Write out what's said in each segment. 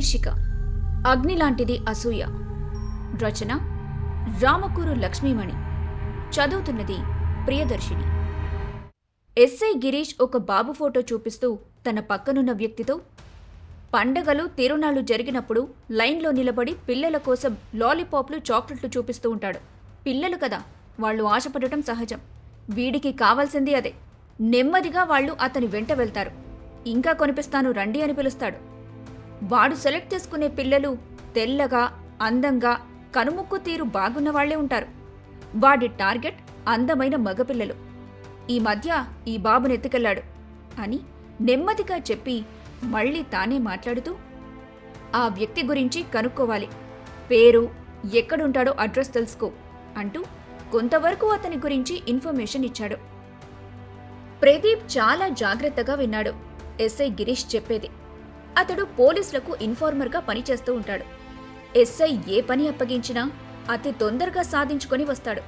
శీర్షిక. అగ్ని లాంటిది అసూయ. రచన రామకూరు లక్ష్మీమణి. చదువుతున్నది ప్రియదర్శిని. ఎస్ఐ గిరీష్ ఒక బాబు ఫోటో చూపిస్తూ తన పక్కనున్న వ్యక్తితో పండగలు తిరునాళ్ళు జరిగినప్పుడు లైన్లో నిలబడి పిల్లల కోసం లాలీపాప్లు చాక్లెట్లు చూపిస్తూ ఉంటాడు. పిల్లలు కదా వాళ్ళు ఆశపడటం సహజం. వీడికి కావాల్సింది అదే. నెమ్మదిగా వాళ్ళు అతని వెంట వెళ్తారు. ఇంకా కొనిపిస్తాను రండి అని పిలుస్తాడు. వాడు సెలెక్ట్ చేసుకునే పిల్లలు తెల్లగా అందంగా కనుముక్కు తీరు బాగున్న వాళ్ళే ఉంటారు. వాడి టార్గెట్ అందమైన మగపిల్లలు. ఈ మధ్య ఈ బాబుని ఎత్తుకెళ్ళాడు అని నెమ్మదిగా చెప్పి మళ్ళీ తానే మాట్లాడుతూ ఆ వ్యక్తి గురించి కనుక్కోవాలి. పేరు ఎక్కడుంటాడో అడ్రస్ తెలుసుకో అంటూ కొంతవరకు అతని గురించి ఇన్ఫర్మేషన్ ఇచ్చాడు. ప్రదీప్ చాలా జాగ్రత్తగా విన్నాడు. ఎస్ఐ గిరీష్ చెప్పేది. అతడు పోలీసులకు ఇన్ఫార్మర్గా పనిచేస్తూ ఉంటాడు. ఎస్ఐ ఏ పని అప్పగించినా అతి తొందరగా సాధించుకొని వస్తాడు.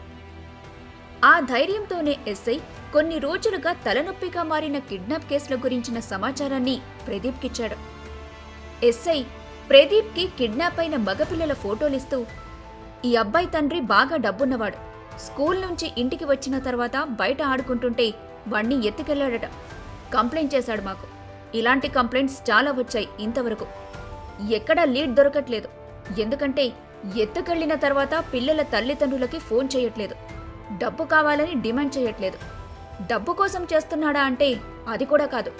ఆ ధైర్యంతోనే ఎస్ఐ కొన్ని రోజులుగా తలనొప్పిగా మారిన కిడ్నాప్ కేసుల గురించిన సమాచారాన్ని ప్రదీప్కిచ్చాడు. ఎస్ఐ ప్రదీప్కి కిడ్నాప్ అయిన మగపిల్లల ఫోటోలిస్తూ ఈ అబ్బాయి తండ్రి బాగా డబ్బున్నవాడు. స్కూల్ నుంచి ఇంటికి వచ్చిన తర్వాత బయట ఆడుకుంటుంటే వాణ్ణి ఎత్తుకెళ్ళాడట కంప్లైంట్ చేశాడు మాకు. ఇలాంటి కంప్లైంట్స్ చాలా వచ్చాయి ఇంతవరకు. ఎక్కడా లీడ్ దొరకట్లేదు. ఎందుకంటే ఎత్తుకెళ్ళిన తర్వాత పిల్లల తల్లిదండ్రులకి ఫోన్ చేయట్లేదు. డబ్బు కావాలని డిమాండ్ చేయట్లేదు. డబ్బు కోసం చేస్తున్నాడా అంటే అది కూడా కాదు.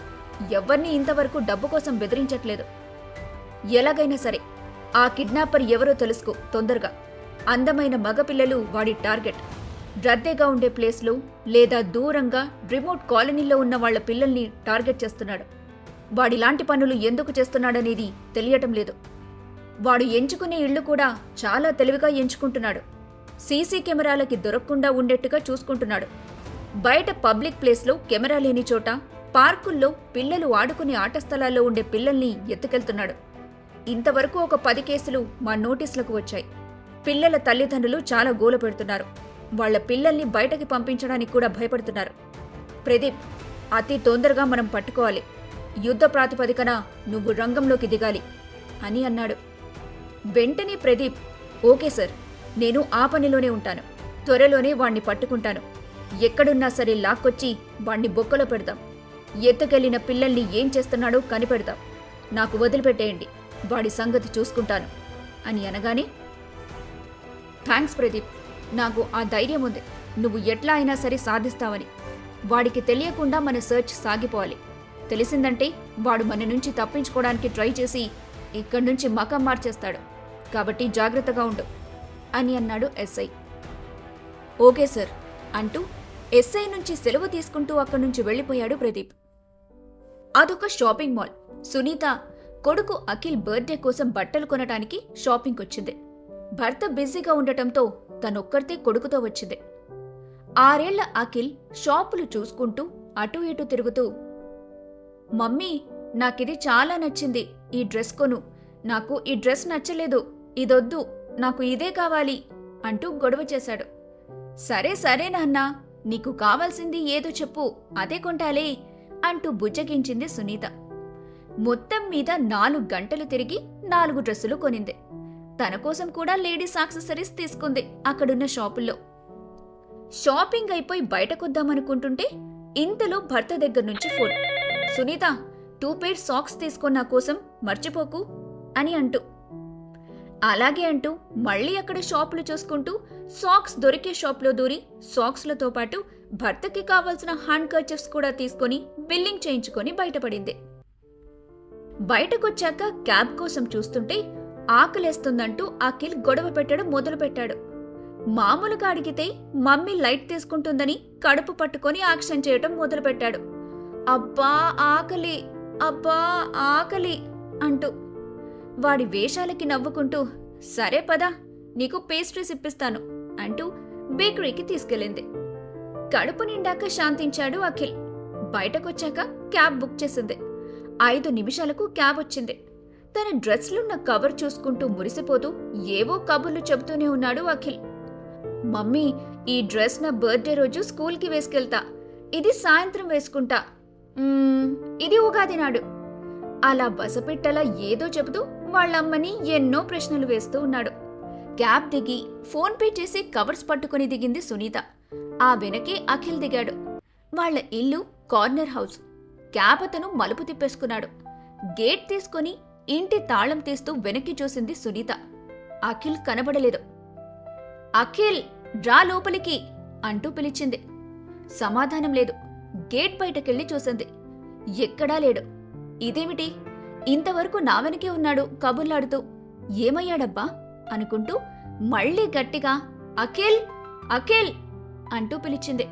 ఎవరిని ఇంతవరకు డబ్బు కోసం బెదిరించట్లేదు. ఎలాగైనా సరే ఆ కిడ్నాపర్ ఎవరో తెలుసుకో తొందరగా. అందమైన మగపిల్లలు వాడి టార్గెట్. రద్దీగా ఉండే ప్లేస్లో లేదా దూరంగా రిమోట్ కాలనీలో ఉన్న వాళ్ళ పిల్లల్ని టార్గెట్ చేస్తున్నాడు. వాడిలాంటి పనులు ఎందుకు చేస్తున్నాడనేది తెలియటం లేదు. వాడు ఎంచుకునే ఇళ్ళు కూడా చాలా తెలివిగా ఎంచుకుంటున్నాడు. సీసీ కెమెరాలకి దొరకకుండా ఉండేట్టుగా చూసుకుంటున్నాడు. బయట పబ్లిక్ ప్లేస్లో కెమెరా లేని చోట పార్కుల్లో పిల్లలు ఆడుకునే ఆట స్థలాల్లో ఉండే పిల్లల్ని ఎత్తుకెళ్తున్నాడు. ఇంతవరకు ఒక పది కేసులు మా నోటీసులకు వచ్చాయి. పిల్లల తల్లిదండ్రులు చాలా గోల పెడుతున్నారు. వాళ్ళ పిల్లల్ని బయటకి పంపించడానికి కూడా భయపడుతున్నారు. ప్రదీప్ అతి తొందరగా మనం పట్టుకోవాలి. యుద్ధ ప్రాతిపదికన నువ్వు రంగంలోకి దిగాలి అని అన్నాడు. వెంటనే ప్రదీప్ ఓకే సార్ నేను ఆ పనిలోనే ఉంటాను. త్వరలోనే వాణ్ణి పట్టుకుంటాను. ఎక్కడున్నా సరే లాక్కొచ్చి వాణ్ణి బొక్కలో పెడదాం. ఎత్తుకెళ్ళిన పిల్లల్ని ఏం చేస్తున్నాడో కనిపెడదాం. నాకు వదిలిపెట్టేయండి వాడి సంగతి చూసుకుంటాను అని అనగానే థ్యాంక్స్ ప్రదీప్ నాకు ఆ ధైర్యం ఉంది. నువ్వు ఎట్లా అయినా సరే సాధిస్తావని. వాడికి తెలియకుండా మన సెర్చ్ సాగిపోవాలి. తెలిసిందంటే వాడు మన నుంచి తప్పించుకోవడానికి ట్రై చేసి ఇక్కడి నుంచి మకం మార్చేస్తాడు. కాబట్టి జాగ్రత్తగా ఉండు అని అన్నాడు ఎస్ఐ. ఓకే సార్ అంటూ ఎస్ఐ నుంచి సెలవు తీసుకుంటూ అక్కడి నుంచి వెళ్ళిపోయాడు ప్రదీప్. అదొక షాపింగ్ మాల్. సునీత కొడుకు అఖిల్ బర్త్డే కోసం బట్టలు కొనటానికి షాపింగ్ వచ్చింది భర్త బిజీగా ఉండటంతో తనొక్కడితే కొడుకుతో వచ్చింది. ఆరేళ్ళ అఖిల్ షాపులు చూసుకుంటూ అటూ ఇటూ తిరుగుతూ మమ్మీ నాకిది చాలా నచ్చింది. ఈ డ్రెస్ కొను. నాకు ఈ డ్రెస్ నచ్చలేదు. ఇదొద్దు. నాకు ఇదే కావాలి అంటూ గొడవ చేశాడు. సరే సరే నాన్నా. నీకు కావాల్సింది ఏదో చెప్పు. అదే కొంటాలే అంటూ బుజ్జగించింది సునీత. మొత్తం మీద నాలుగు గంటలు తిరిగి నాలుగు డ్రెస్సులు కొనింది. తన కోసం కూడా లేడీస్ యాక్సెసరీస్ తీసుకుంది అక్కడున్న షాపుల్లో. షాపింగ్ అయిపోయి బయటకొద్దామనుకుంటుంటే ఇంతలో భర్త దగ్గర నుంచి phone. Sunita two pair socks తీసుకున్న కోసం మర్చిపోకు అని అంటూ. అలాగే అంటూ మళ్ళీ అక్కడ షాపులు చూసుకుంటూ సాక్స్ దొరికే షాప్లో దూరి సాక్స్లతో పాటు భర్తకి కావలసిన హ్యాండ్ కర్చర్స్ కూడా తీసుకొని బిల్లింగ్ చేయించుకొని బయటపడింది. బయటకొచ్చాక క్యాబ్ కోసం చూస్తుంటే ఆకలేస్తుందంటూ అఖిల్ గొడవ పెట్టడం మొదలుపెట్టాడు. మామూలుగా అడిగితే మమ్మీ లైట్ తీసుకుంటుందని కడుపు పట్టుకొని యాక్షన్ చేయటం మొదలుపెట్టాడు. అబ్బా ఆకలి అబ్బా ఆకలి అంటూ వాడి వేషాలకి నవ్వుకుంటూ సరే పదా నీకు పేస్ట్రీస్ ఇప్పిస్తాను అంటూ బేకరీకి తీసుకెళ్ళింది. కడుపు నిండాక శాంతించాడు అఖిల్. బయటకొచ్చాక క్యాబ్ బుక్ చేసింది. ఐదు నిమిషాలకు క్యాబ్ వచ్చింది. తన డ్రెస్లున్న కవర్ చూసుకుంటూ మురిసిపోతూ ఏవో కబుర్లు చెబుతూనే ఉన్నాడు అఖిల్. మమ్మీ ఈ డ్రెస్ నా బర్త్డే రోజు స్కూల్కి వేసుకెళ్తా. ఇది సాయంత్రం వేసుకుంటా. ఇది ఉగాది నాడు. అలా బసపెట్టలా ఏదో చెబుతూ వాళ్ళమ్మని ఎన్నో ప్రశ్నలు వేస్తూ ఉన్నాడు. క్యాబ్ దిగి ఫోన్ పే చేసి కవర్స్ పట్టుకుని దిగింది సునీత. ఆ వెనకే అఖిల్ దిగాడు. వాళ్ళ ఇల్లు కార్నర్ హౌస్. క్యాబ్ అతను మలుపు తిప్పేసుకున్నాడు. గేట్ తీసుకుని ఇంటి తాళం తీస్తూ వెనక్కి చూసింది సునీత. అఖిల్ కనబడలేదు. అఖిల్ రా లోపలికి అంటూ పిలిచింది. సమాధానం లేదు. గేట్ బయటకెళ్ళి చూసింది. ఎక్కడా లేడు. ఇదేమిటి? ఇంతవరకు నా వెనకే ఉన్నాడు కబుర్లాడుతూ ఏమయ్యాడబ్బా? అనుకుంటూ మళ్ళీ గట్టిగా అఖిల్! అఖిల్! అంటూ పిలిచింది.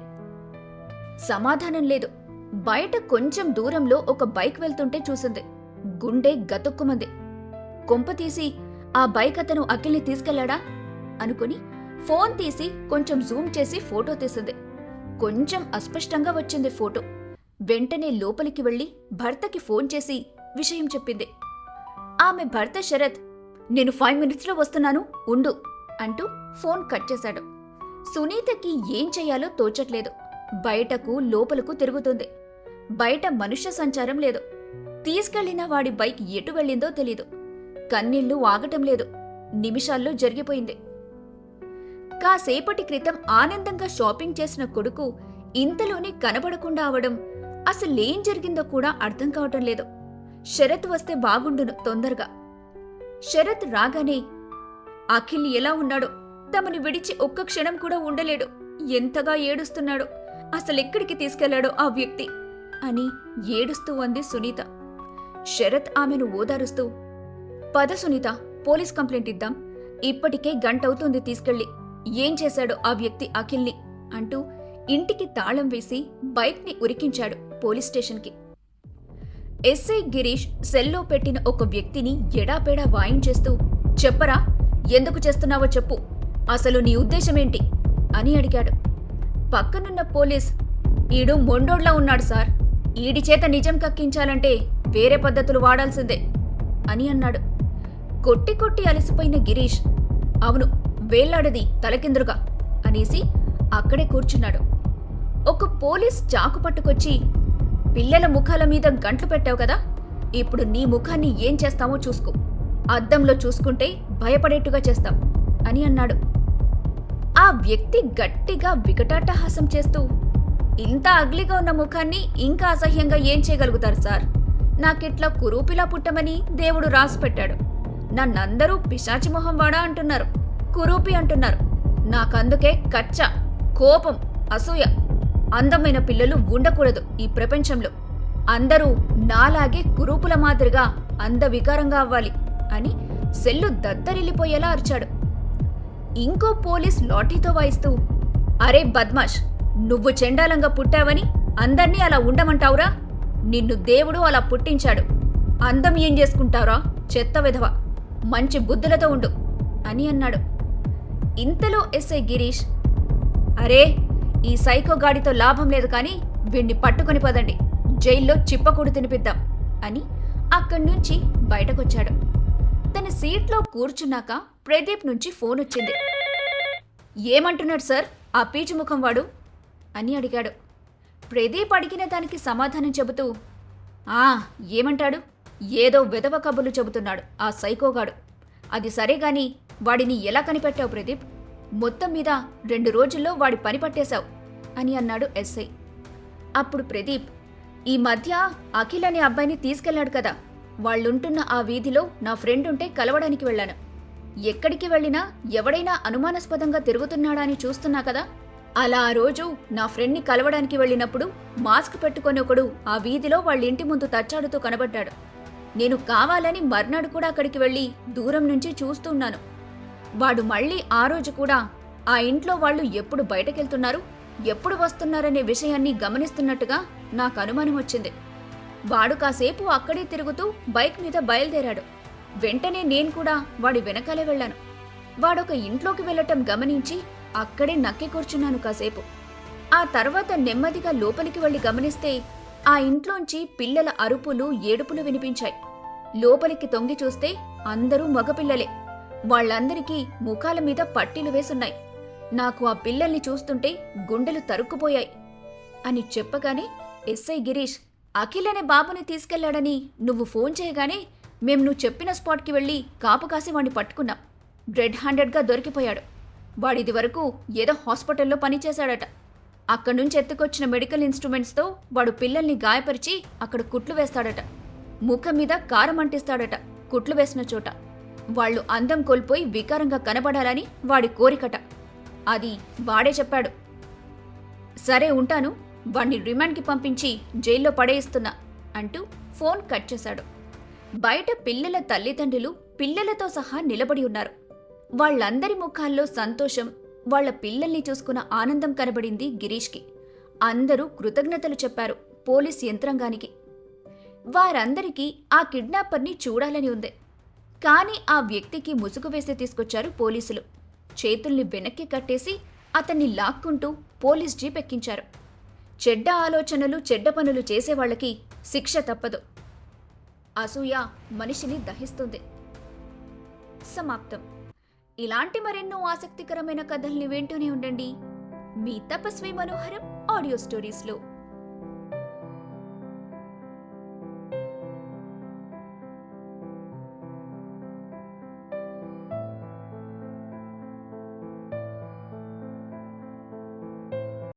సమాధానం లేదు. బయట కొంచెం దూరంలో ఒక బైక్ వెళ్తుంటే చూసింది. గుండె గతుక్కుమంది. కొంప తీసి ఆ బైక్ అతను అఖిల్ని తీసుకెళ్ళాడా అనుకుని ఫోన్ తీసి కొంచెం జూమ్ చేసి ఫోటో తీసింది. కొంచెం అస్పష్టంగా వచ్చింది ఫోటో. వెంటనే లోపలికి వెళ్ళి భర్తకి ఫోన్ చేసి విషయం చెప్పింది. ఆమె భర్త శరత్ నేను ఫైవ్ మినిట్స్లో వస్తున్నాను ఉండు అంటూ ఫోన్ కట్ చేశాడు. సునీతకి ఏం చేయాలో తోచట్లేదు. బయటకు లోపలకు తిరుగుతుంది. బయట మనుష్య సంచారం లేదు. తీసుకెళ్ళిన వాడి బైక్ ఎటు వెళ్ళిందో తెలీదు. కన్నీళ్ళు ఆగటం లేదు. నిమిషాల్లో జరిగిపోయింది. కాసేపటి క్రితం ఆనందంగా షాపింగ్ చేసిన కొడుకు ఇంతలోనే కనబడకుండా అవడం అసలేం జరిగిందో కూడా అర్థం కావటం లేదు. శరత్ వస్తే బాగుండును తొందరగా. శరత్ రాగానే అఖిల్ ఎలా ఉన్నాడో? తమని విడిచి ఒక్క క్షణం కూడా ఉండలేడు. ఎంతగా ఏడుస్తున్నాడో? అసలెక్కడికి తీసుకెళ్ళాడో ఆ వ్యక్తి? అని ఏడుస్తూ అంది సునీత. శరత్ ఆమెను ఓదారుస్తూ పద సునీత పోలీస్ కంప్లైంట్ ఇద్దాం. ఇప్పటికే గంటవుతుంది తీసుకెళ్ళి. ఏం చేశాడో ఆ వ్యక్తి అఖిల్ని? అంటూ ఇంటికి తాళం వేసి బైక్ని ఉరికించాడు పోలీస్ స్టేషన్కి. ఎస్ఐ గిరీష్ సెల్లో పెట్టిన ఒక వ్యక్తిని ఎడాపెడా వాయించేస్తూ చెప్పరా ఎందుకు చేస్తున్నావో చెప్పు. అసలు నీ ఉద్దేశమేంటి? అని అడిగాడు. పక్కనున్న పోలీస్ ఈడు మొండోడ్లా ఉన్నాడు సార్. ఈడి చేత నిజం కక్కించాలంటే వేరే పద్ధతులు వాడాల్సిందే అని అన్నాడు. కొట్టి కొట్టి అలసిపోయిన గిరీష్ అవును వేళ్ళాడది తలకిందురుగా అనేసి అక్కడే కూర్చున్నాడు. ఒక పోలీస్ చాకు పట్టుకొచ్చి పిల్లల ముఖాల మీద గంట్లు పెట్టావు కదా ఇప్పుడు నీ ముఖాన్ని ఏం చేస్తామో చూసుకో. అద్దంలో చూసుకుంటే భయపడేట్టుగా చేస్తాం అని అన్నాడు. ఆ వ్యక్తి గట్టిగా వికటాటహాసం చేస్తూ ఇంత అగ్లిగా ఉన్న ముఖాన్ని ఇంకా అసహ్యంగా ఏం చేయగలుగుతారు సార్? నాకిట్లా కురూపిలా పుట్టమని దేవుడు రాసిపెట్టాడు నన్నందరూ పిశాచి మొహం వాడా అంటున్నారు. కురూపి అంటున్నారు. నాకందుకే కచ్చ కోపం అసూయ. అందమైన పిల్లలు ఉండకూడదు ఈ ప్రపంచంలో. అందరూ నాలాగే కురూపుల మాదిరిగా అందవికారంగా అవ్వాలి అని సెల్లు దద్దరిల్లిపోయేలా అరిచాడు. ఇంకో పోలీస్ లాఠీతో వాయిస్తూ అరే బద్మాష్ నువ్వు చెండాలంగా పుట్టావని అందర్నీ అలా ఉండమంటావురా? నిన్ను దేవుడు అలా పుట్టించాడు. అందం ఏం చేసుకుంటావురా చెత్త విధవ. మంచి బుద్ధులతో ఉండు అని అన్నాడు. ఇంతలో ఎస్ఐ గిరీష్ అరే ఈ సైకో గాడితో లాభం లేదు కానీ వీణ్ణి పట్టుకొని పదండి జైల్లో చిప్పకూడు తినిపిద్దాం అని అక్కడి నుంచి బయటకొచ్చాడు. తన సీట్లో కూర్చున్నాక ప్రదీప్ నుంచి ఫోన్ వచ్చింది. ఏమంటున్నాడు సార్? ఆ పీచు ముఖం వాడు? అని అడిగాడు. ప్రదీప్ అడిగిన దానికి సమాధానం చెబుతూ ఆ ఏమంటాడు? ఏదో వెదవ కబుర్లు చెబుతున్నాడు ఆ సైకోగాడు అది సరే గాని వాడిని ఎలా కనిపెట్టావు ప్రదీప్? మొత్తం మీద రెండు రోజుల్లో వాడి పని పట్టేశావు అని అన్నాడు ఎస్ఐ. అప్పుడు ప్రదీప్ ఈ మధ్య అఖిల్ అనే అబ్బాయిని తీసుకెళ్ళాడు కదా వాళ్ళుంటున్న ఆ వీధిలో నా ఫ్రెండ్ ఉంటే కలవడానికి వెళ్ళాను. ఎక్కడికి వెళ్ళినా ఎవడైనా అనుమానాస్పదంగా తిరుగుతున్నాడా అని చూస్తున్నా కదా అలా ఆ రోజు నా ఫ్రెండ్ని కలవడానికి వెళ్ళినప్పుడు మాస్క్ పెట్టుకొని ఒకడు ఆ వీధిలో వాళ్ళ ఇంటి ముందు తచ్చాడుతూ కనబడ్డాడు. నేను కావాలని మర్నాడు కూడా అక్కడికి వెళ్ళి దూరం నుంచి చూస్తున్నాను వాడు మళ్ళీ ఆ రోజు కూడా ఆ ఇంట్లో వాళ్ళు ఎప్పుడు బయటకెళ్తున్నారు ఎప్పుడు వస్తున్నారనే విషయాన్ని గమనిస్తున్నట్టుగా నాకు అనుమానం వచ్చింది. వాడు కాసేపు అక్కడే తిరుగుతూ బైక్ మీద బయలుదేరాడు. వెంటనే నేను కూడా వాడి వెనకాలే వెళ్ళాను. వాడొక ఇంట్లోకి వెళ్ళటం గమనించి అక్కడే నక్కి కూర్చున్నాను కాసేపు. ఆ తర్వాత నెమ్మదిగా లోపలికి వెళ్ళి గమనిస్తే ఆ ఇంట్లోంచి పిల్లల అరుపులు ఏడుపులు వినిపించాయి. లోపలికి తొంగి చూస్తే అందరూ మగపిల్లలే. వాళ్ళందరికీ ముఖాల మీద పట్టీలు వేసున్నాయి. నాకు ఆ పిల్లల్ని చూస్తుంటే గుండెలు తరుక్కుపోయాయి. అని చెప్పగానే ఎస్ఐ గిరీష్ అఖిల్ అనే బాబుని తీసుకెళ్ళాడని నువ్వు ఫోన్ చేయగానే మేము నువ్వు చెప్పిన స్పాట్కి వెళ్ళి కాపు కాసి వాడిని పట్టుకున్నాం. రెడ్ హ్యాండెడ్గా దొరికిపోయాడు. వాడిది వరకు ఏదో హాస్పిటల్లో పనిచేశాడట అక్కడి నుంచి ఎత్తుకొచ్చిన మెడికల్ ఇన్స్ట్రుమెంట్స్తో వాడు పిల్లల్ని గాయపరిచి అక్కడ కుట్లు వేస్తాడట. ముఖం మీద కారం అంటిస్తాడట కుట్లు వేసిన చోట. వాళ్ళు అందం కోల్పోయి వికారంగా కనబడాలని వాడి కోరికట. అది వాడే చెప్పాడు. సరే ఉంటాను వాణ్ణి రిమాండ్కి పంపించి జైల్లో పడేయిస్తున్నా అంటూ ఫోన్ కట్ చేశాడు. బయట పిల్లల తల్లిదండ్రులు పిల్లలతో సహా నిలబడి ఉన్నారు. వాళ్ళందరి ముఖాల్లో సంతోషం వాళ్ళ పిల్లల్ని చూసుకున్న ఆనందం కనబడింది గిరీష్కి. అందరూ కృతజ్ఞతలు చెప్పారు పోలీస్ యంత్రాంగానికి. వారందరికీ ఆ కిడ్నాపర్ని చూడాలని ఉంది. కానీ ఆ వ్యక్తికి ముసుగు వేసి తీసుకొచ్చారు పోలీసులు. చేతుల్ని వెనక్కి కట్టేసి అతన్ని లాక్కుంటూ పోలీస్ జీప్ ఎక్కించారు చెడ్డ ఆలోచనలు చెడ్డ పనులు చేసేవాళ్ళకి శిక్ష తప్పదు. అసూయ మనిషిని దహిస్తుంది. సమాప్తం. ఇలాంటి మరెన్నో ఆసక్తికరమైన కథల్ని వింటూనే ఉండండి. మీ తపస్వి మనోహరం ఆడియో స్టోరీస్లో.